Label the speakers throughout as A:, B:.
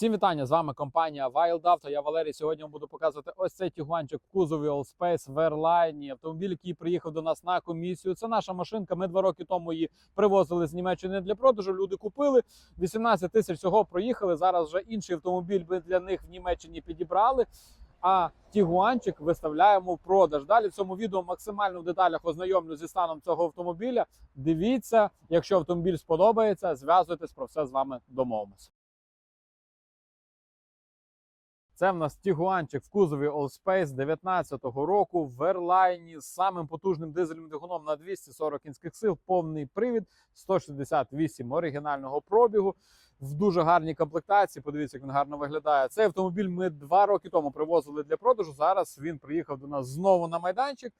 A: Всім вітання! З вами компанія Wild Auto. Я Валерій. Сьогодні вам буду показувати ось цей тюгванчик в кузові Allspace в Airline. Автомобіль, який приїхав до нас на комісію. Це наша машинка. Ми два роки тому її привозили з Німеччини для продажу. Люди купили 18 тисяч всього проїхали. Зараз вже інший автомобіль ми для них в Німеччині підібрали. А тігуанчик виставляємо в продаж. Далі в цьому відео максимально в деталях ознайомлю зі станом цього автомобіля. Дивіться, якщо автомобіль сподобається, зв'язуйтесь про все з вами домовимося. Це в нас Тігуанчик в кузові Allspace 19-го року в Верлайні з самим потужним дизельним двигуном на 240 кінських сил, повний привід, 168 оригінального пробігу. В дуже гарній комплектації. Подивіться, як він гарно виглядає. Цей автомобіль ми два роки тому привозили для продажу. Зараз він приїхав до нас знову на майданчик.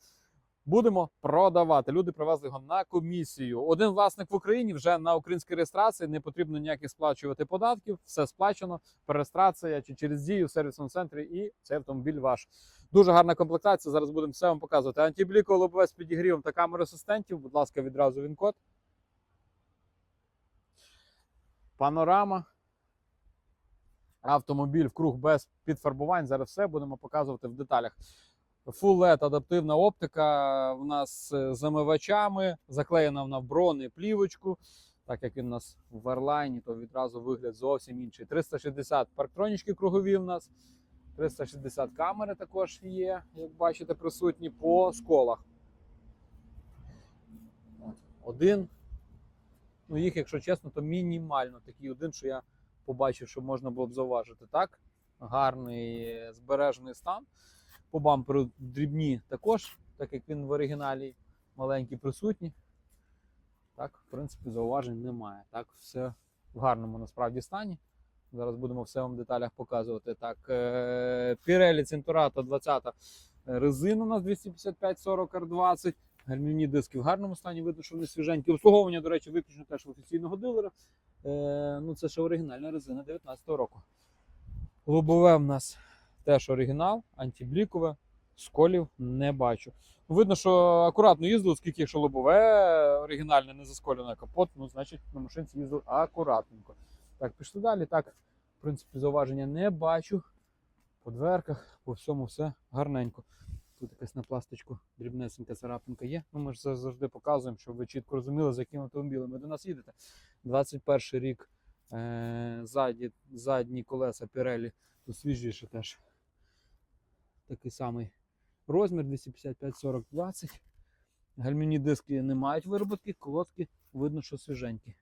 A: Будемо продавати. Люди привезли його на комісію. Один власник в Україні вже на українській реєстрації не потрібно ніяких сплачувати податків. Все сплачено. Перереєстрація чи через дію в сервісному центрі, і цей автомобіль ваш. Дуже гарна комплектація. Зараз будемо все вам показувати. Антибліко, лобове з підігрівом та камери асистентів. Будь ласка, відразу він код. Панорама. Автомобіль в круг без підфарбувань. Зараз все будемо показувати в деталях. Full LED адаптивна оптика в нас з замивачами, заклеєна вона в брони плівочку. Так як він у нас в Airline, то відразу вигляд зовсім інший. 360 парктронічки кругові в нас, 360 камери також є, як бачите, присутні по сколах. Один. Ну, їх, якщо чесно, то мінімально такий один, що я побачив, що можна було б зауважити. Так, гарний збережений стан. По бамперу дрібні також, так як він в оригіналі маленький присутній. Так, в принципі, зауважень немає. Так, все в гарному насправді стані. Зараз будемо все вам в деталях показувати. Так, е- Pirelli Centurato 20 резина у нас 255-40 R20. Гальмівні диски в гарному стані, видно, що вони свіженькі. Обслуговування, до речі, виключно теж в офіційного дилера. Е- ну, Це ще оригінальна резина 19-го року. Лобове в нас теж оригінал, антиблікове, сколів не бачу. Видно, що акуратно їздив, оскільки якщо лобове оригінальне, не засколене капот, ну значить на машинці їздив акуратненько. Так, пішли далі. Так, в принципі, зауваження не бачу. По дверках, по всьому все гарненько. Тут якась на пластичку дрібнесенька царапинка є. Ну, ми ж завжди показуємо, щоб ви чітко розуміли, за яким автомобілем ви до нас їдете. 21 рік е- задні, задні колеса Pirelli, тут свіжіше теж такий самий розмір 255 40 20 Гальмівні диски не мають вироботки, колодки видно, що свіженькі.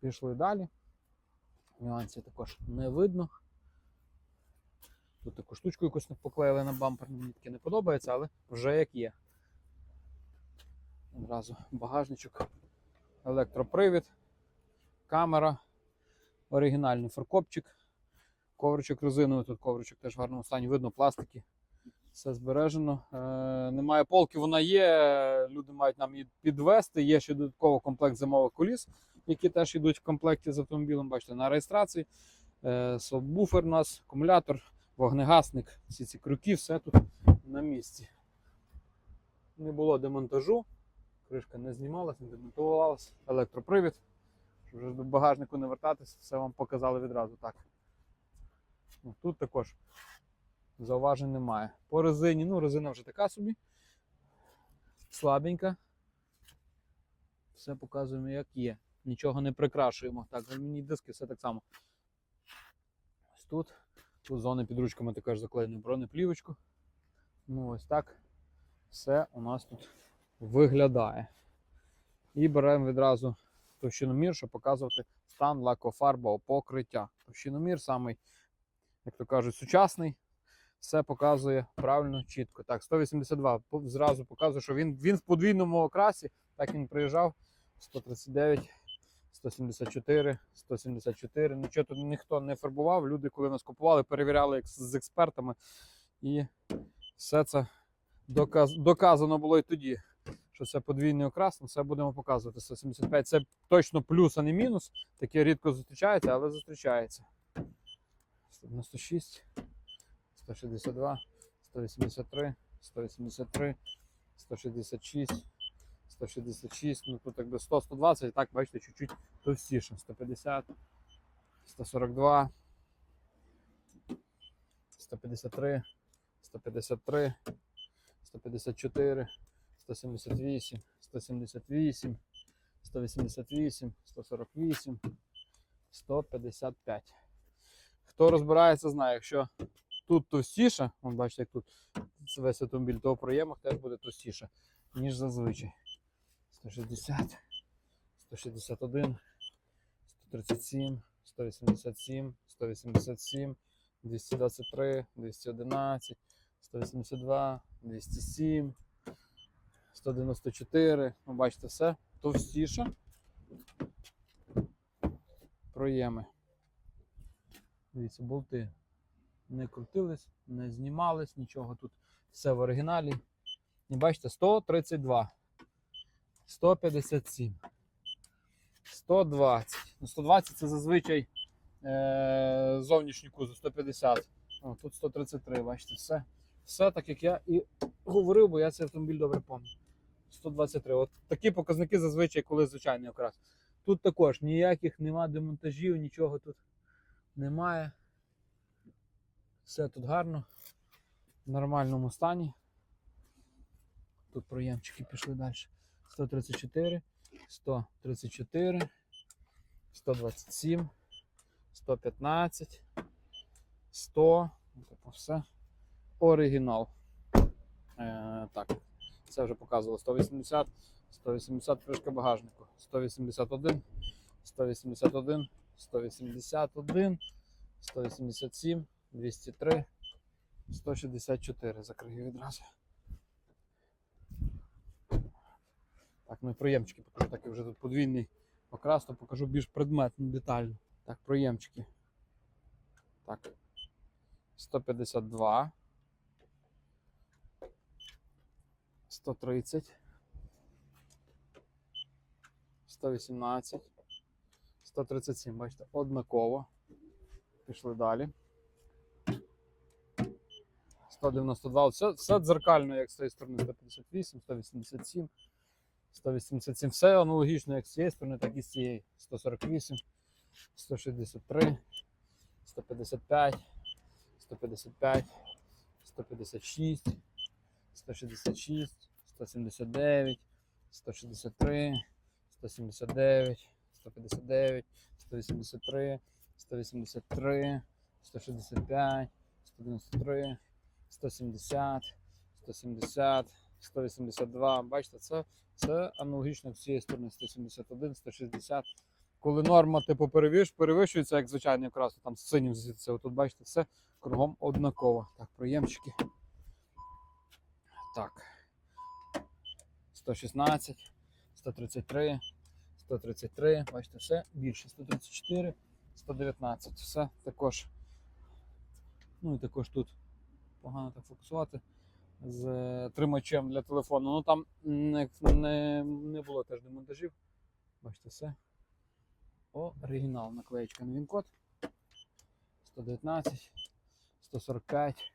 A: Пішли далі. Нюансів також не видно. Тут таку штучку якусь поклеїли на бампер, мені таке не подобається, але вже як є. Одразу багажничок, електропривід, камера, оригінальний фаркопчик, ковричок резиновий, тут ковричок теж в гарному стані, видно пластики. Все збережено. Е, немає полки, вона є. Люди мають нам її підвести. Є ще додатково комплект зимових коліс, які теж йдуть в комплекті з автомобілем. Бачите, на реєстрації. Е, сабвуфер у нас, акумулятор, вогнегасник, всі ці крюки, все тут на місці. Не було демонтажу, кришка не знімалась, не демонтувалась, електропривід. Щоб вже до багажнику не вертатись, все вам показали відразу так. Ну, Тут також зауважень немає. По резині, ну, резина вже така собі. Слабенька. Все показуємо, як є. Нічого не прикрашуємо. Так, гальмівні диски, все так само. Ось тут. Тут зони під ручками також заклеєні бронеплівочку. Ну, ось так. Все у нас тут виглядає. І беремо відразу товщиномір, щоб показувати стан лакофарбового покриття. Товщиномір самий, як то кажуть, сучасний все показує правильно, чітко. Так, 182 зразу показує, що він, він в подвійному окрасі. Так він приїжджав. 139, 174, 174. Нічого тут ніхто не фарбував. Люди, коли нас купували, перевіряли з експертами. І все це доказ, доказано було і тоді, що це подвійний окрас. Ну, Це будемо показувати. 175 це точно плюс, а не мінус. Таке рідко зустрічається, але зустрічається. 196. 162, 183, 183, 166, 166, ну тут якби 100, 120, і так, бачите, чуть-чуть товстіше. 150, 142, 153, 153, 154, 178, 178, 188, 148, 155. Хто розбирається, знає, якщо тут товстіше, вон бачите, як тут весь автомобіль, то в проємах теж буде товстіше, ніж зазвичай. 160, 161, 137, 187, 187, 223, 211, 182, 207, 194. Ну, бачите, все товстіше. Проєми. Дивіться, болти не крутились, не знімались, нічого тут все в оригіналі. І бачите, 132, 157, 120. Ну, 120 це зазвичай е- зовнішній кузов, 150. О, тут 133, бачите, все. Все так, як я і говорив, бо я цей автомобіль добре пам'ятаю. 123. От такі показники зазвичай, коли звичайний окрас. Тут також ніяких нема демонтажів, нічого тут немає. Все тут гарно, в нормальному стані. Тут проємчики пішли далі. 134, 134, 127, 115, 100. Ну, Типу все. Оригінал. Е, так, це вже показувало 180, 180 кришка багажнику, 181, 181, 181, 187, 203, 164. Закрию відразу. Так, ну і проємчики покажу, так як вже тут подвійний окрас, то покажу більш предметно, детально. Так, проємчики. Так. 152. 130. 118. 137, бачите, однаково. Пішли далі. 192. Все, все дзеркально, як з цієї сторони 158, 187, 187. Все аналогічно, як з цієї сторони, так і з цієї. 148, 163, 155, 155, 156, 166, 179, 163, 179, 159, 183, 183, 165, 193, 170, 170, 182. Бачите, це, це аналогічно з цієї сторони 171, 160. Коли норма типу перевищ, перевищується, як звичайно, якраз там синім звідси. Тут бачите, все кругом однаково. Так, проємчики. Так. 116, 133, 133, бачите, все більше. 134, 119. Все також. Ну і також тут погано так фокусувати з е, тримачем для телефону. Ну там не, не, не було теж демонтажів. Бачите, все. Оригінал наклеєчка на він-код. 119, 145,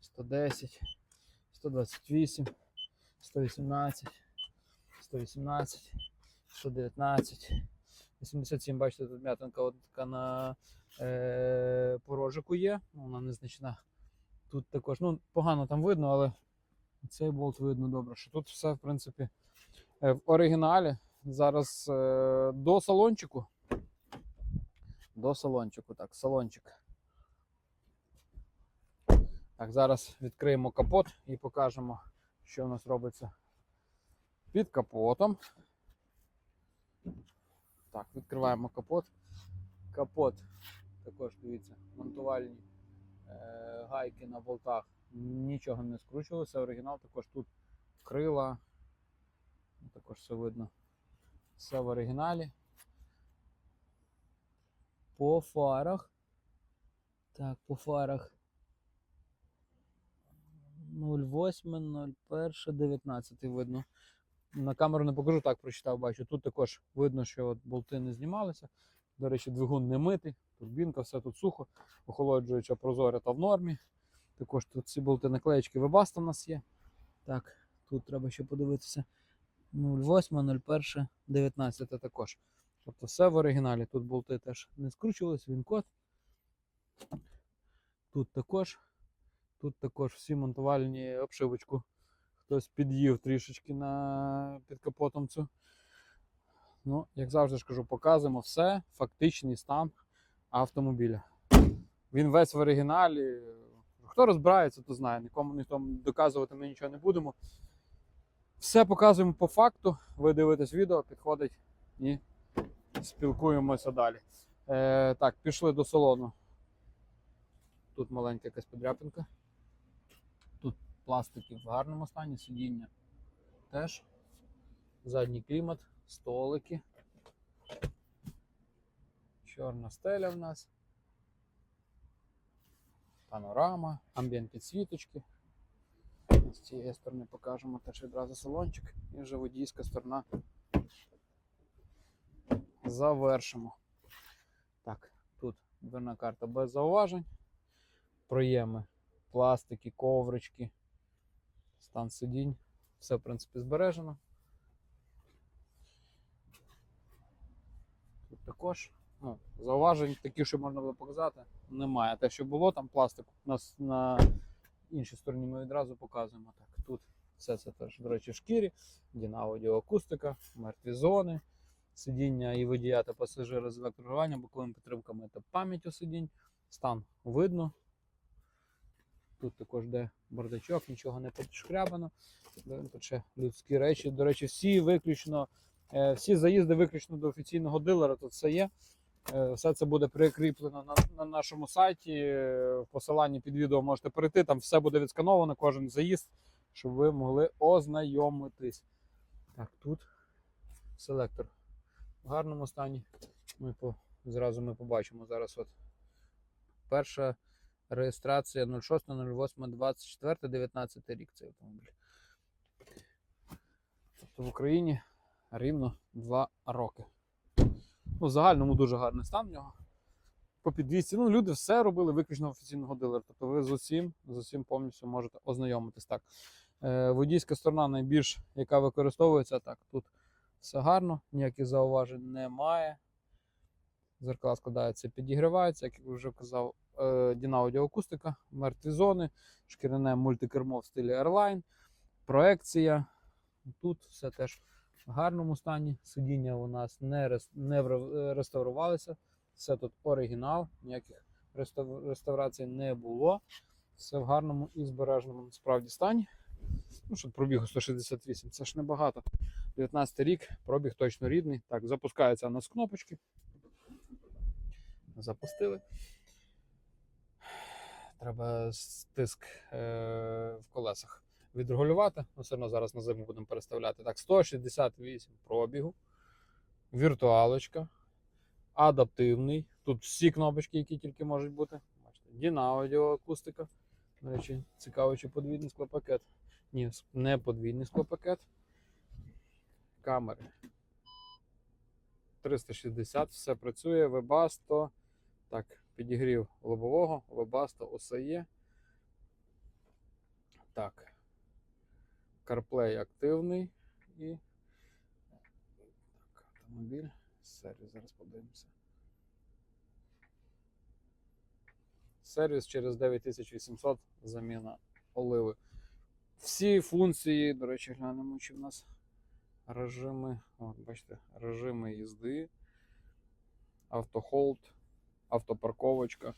A: 110, 128, 118, 118, 119, 87, бачите, тут м'ятинка така на е, порожику є, ну, вона незначна. Тут також, ну, погано там видно, але цей болт видно добре, що тут все, в принципі, е, в оригіналі. Зараз е, до салончику. До салончику, так, салончик. Так, зараз відкриємо капот і покажемо, що у нас робиться під капотом. Так, відкриваємо капот. Капот також дивіться, монтувальні е, гайки на болтах. Нічого не скручувалося. Оригінал також тут крила. Також все видно. Все в оригіналі. По фарах. Так, по фарах 08, 01, 19 видно. На камеру не покажу, так прочитав, бачу. Тут також видно, що от болти не знімалися. До речі, двигун не митий, турбінка, все тут сухо, охолоджуюча прозоря та в нормі. Також тут ці болти наклеєчки Webasto у нас є. Так, тут треба ще подивитися. 08, 01, 19 також. Тобто все в оригіналі. Тут болти теж не скручувалися, він код. Тут також Тут також всі монтувальні обшивочку. Хтось під'їв трішечки на під капотом цю. Ну, як завжди ж кажу, показуємо все, фактичний стан автомобіля. Він весь в оригіналі. Хто розбирається, то знає. Нікому ніхто доказувати ми нічого не будемо. Все показуємо по факту. Ви дивитесь відео, підходить і спілкуємося далі. Е, так, пішли до салону. Тут маленька якась подряпинка. Тут пластики в гарному стані, сидіння теж. Задній клімат, столики. Чорна стеля в нас. Панорама, амбієнт підсвіточки. З цієї сторони покажемо теж відразу салончик і вже водійська сторона. Завершимо. Так, тут дверна карта без зауважень. Проєми, пластики, коврички, стан сидінь. Все, в принципі, збережено. Також ну, зауважень, такі, що можна було показати, немає. Те, що було там пластик, у нас на іншій стороні ми відразу показуємо. Так, тут все це теж, до речі, в шкірі, Діна аудіоакустика, мертві зони, сидіння і водія та пасажира з електрограванням, боковими підтримками та пам'яттю сидінь. Стан видно. Тут також де бардачок, нічого не підшкрябано. Тут людські речі. До речі, всі виключно, всі заїзди виключно до офіційного дилера. Тут все є. Е, Все це буде прикріплено на, на нашому сайті. Е, В посиланні під відео можете перейти. Там все буде відскановано, кожен заїзд, щоб ви могли ознайомитись. Так, тут селектор в гарному стані. Ми по, зразу ми побачимо зараз. От перша реєстрація 06.08.24, 19 рік цей автомобіль. Тобто в Україні рівно 2 роки. Ну, в загальному дуже гарний стан в нього. По підвісці. Ну, люди все робили виключно офіційного дилера. Тобто ви з усім, з усім повністю можете ознайомитись. Так. Е, водійська сторона найбільш, яка використовується, так, тут все гарно, ніяких зауважень немає. Зеркала складаються, підігріваються, як я вже казав, е, Діна мертві зони, шкіряне мультикермо в стилі Airline, проекція. Тут все теж гарному стані. Сидіння у нас не, не реставрувалися. Все тут оригінал, ніяких реставрацій не було. Все в гарному і збереженому насправді стані. Ну, що пробігу 168, це ж небагато. 19 рік, пробіг точно рідний. Так, запускаються у нас кнопочки. Запустили. Треба стиск е, в колесах відрегулювати. Ну, все одно зараз на зиму будемо переставляти. Так, 168 пробігу, віртуалочка, адаптивний. Тут всі кнопочки, які тільки можуть бути. Бачите, Діна аудіоакустика. До речі, цікаво, чи подвійний склопакет. Ні, не подвійний склопакет. Камери. 360, все працює, Webasto. Так, підігрів лобового, Webasto усе є. Так. CarPlay активний і. Так, автомобіль. Сервіс, зараз подивимося. Сервіс через 9800 заміна оливи. Всі функції, до речі, глянемо, чи в нас режими. От, бачите, режими їзди, автохолд, автопарковочка.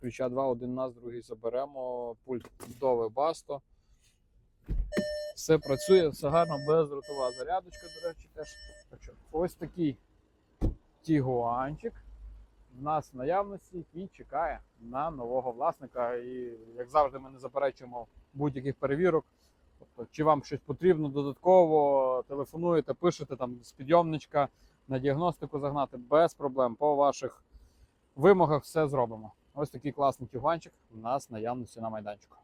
A: Ключа 2, один нас, другий заберемо. Пульт до Webasto. Все працює, все гарно, бездротова зарядочка, до речі, теж. Ось такий тігуанчик в нас в наявності, який чекає на нового власника. І, як завжди, ми не заперечуємо будь-яких перевірок. Тобто, чи вам щось потрібно додатково, телефонуєте, пишете там з підйомничка на діагностику загнати без проблем. По ваших вимогах все зробимо. Ось такий класний тюганчик у нас в наявності на майданчику.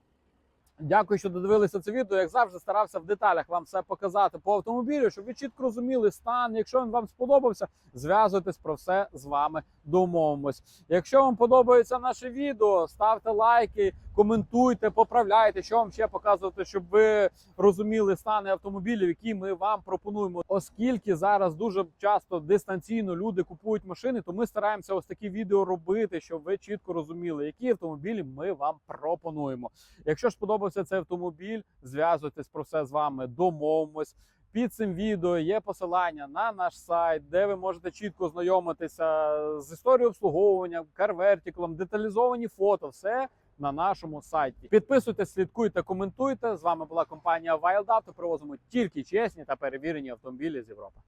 A: Дякую, що додивилися це відео. Як завжди, старався в деталях вам все показати по автомобілю, щоб ви чітко розуміли стан. Якщо він вам сподобався, зв'язуйтесь про все з вами домовимось. Якщо вам подобається наше відео, ставте лайки, коментуйте, поправляйте, що вам ще показувати, щоб ви розуміли стани автомобілів, які ми вам пропонуємо. Оскільки зараз дуже часто дистанційно люди купують машини, то ми стараємося ось такі відео робити, щоб ви чітко розуміли, які автомобілі ми вам пропонуємо. Якщо ж сподобався цей автомобіль, зв'язуйтесь про все з вами, домовимось. Під цим відео є посилання на наш сайт, де ви можете чітко знайомитися з історією обслуговування, карвертіклом, деталізовані фото, все на нашому сайті. Підписуйтесь, слідкуйте, коментуйте. З вами була компанія Wild Привозимо тільки чесні та перевірені автомобілі з Європи.